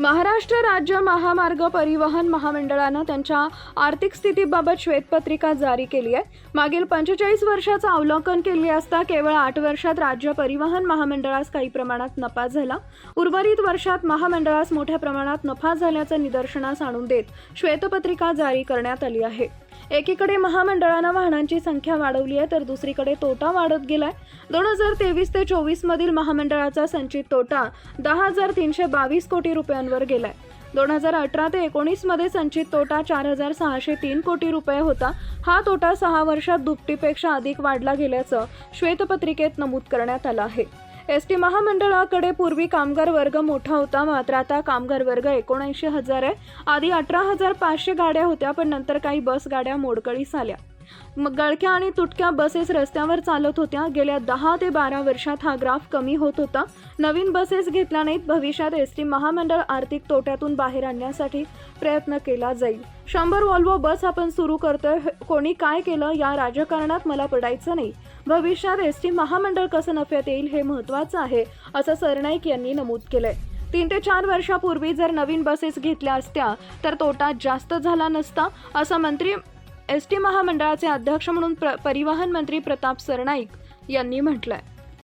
महाराष्ट्र राज्य महामार्ग परिवहन महामंडळानं त्यांच्या आर्थिक स्थितीबाबत श्वेतपत्रिका जारी केली आहे. मागील पंचेचाळीस वर्षाचं अवलोकन केले असता केवळ आठ वर्षात राज्य परिवहन महामंडळास काही प्रमाणात नफा झाला. उर्वरित वर्षात महामंडळास मोठ्या प्रमाणात नफा झाल्याचं निदर्शनास आणून देत श्वेतपत्रिका जारी करण्यात आली आहे. एकीकडे महामंडळानं वाहनांची संख्या वाढवली आहे तर दुसरीकडे तोटा वाढत गेलाय. दोन हजार तेवीस ते चोवीस मधील महामंडळाचा संचित तोटा दहा हजार तीनशे बावीस कोटी रुपयांवर गेलाय. दोन हजार अठरा ते एकोणीसमध्ये संचित तोटा चार हजार सहाशे तीन कोटी रुपये होता. हा तोटा सहा वर्षात दुपटीपेक्षा अधिक वाढला गेल्याचं श्वेतपत्रिकेत नमूद करण्यात आलं आहे. एस टी महामंडळाकडे पूर्वी कामगार वर्ग मोठा होता मात्र आता कामगार वर्ग एकोणऐंशी हजार आहे. आधी अठरा हजार पाचशे गाड्या होत्या पण नंतर काही बस गाड्या मोडकळीस आल्या गळक्या आणि तुटक्या बसेस रस्त्यावर चालत होत्या. गेल्या दहा ते बारा वर्षात हा ग्राफ कमी होत होता. नवीन बसेस घेतल्या नाहीत भविष्यात एस टी महामंडळ आर्थिक तोट्यातून बाहेर आणण्यासाठी प्रयत्न केला जाईल. शंभर वॉल्वो बस आपण सुरू करतोय कोणी काय केलं या राजकारणात मला पडायचं नाही. भविष्यात एस टी महामंडळ कसं नफ्यात येईल हे महत्त्वाचं आहे असं सरनाईक यांनी नमूद केलंय. तीन ते चार वर्षापूर्वी जर नवीन बसेस घेतल्या असत्या तर तोटा जास्त झाला नसता असं मंत्री एस टी महामंडळाचे अध्यक्ष म्हणून प्र परिवहन मंत्री प्रताप सरनाईक यांनी म्हटलंय.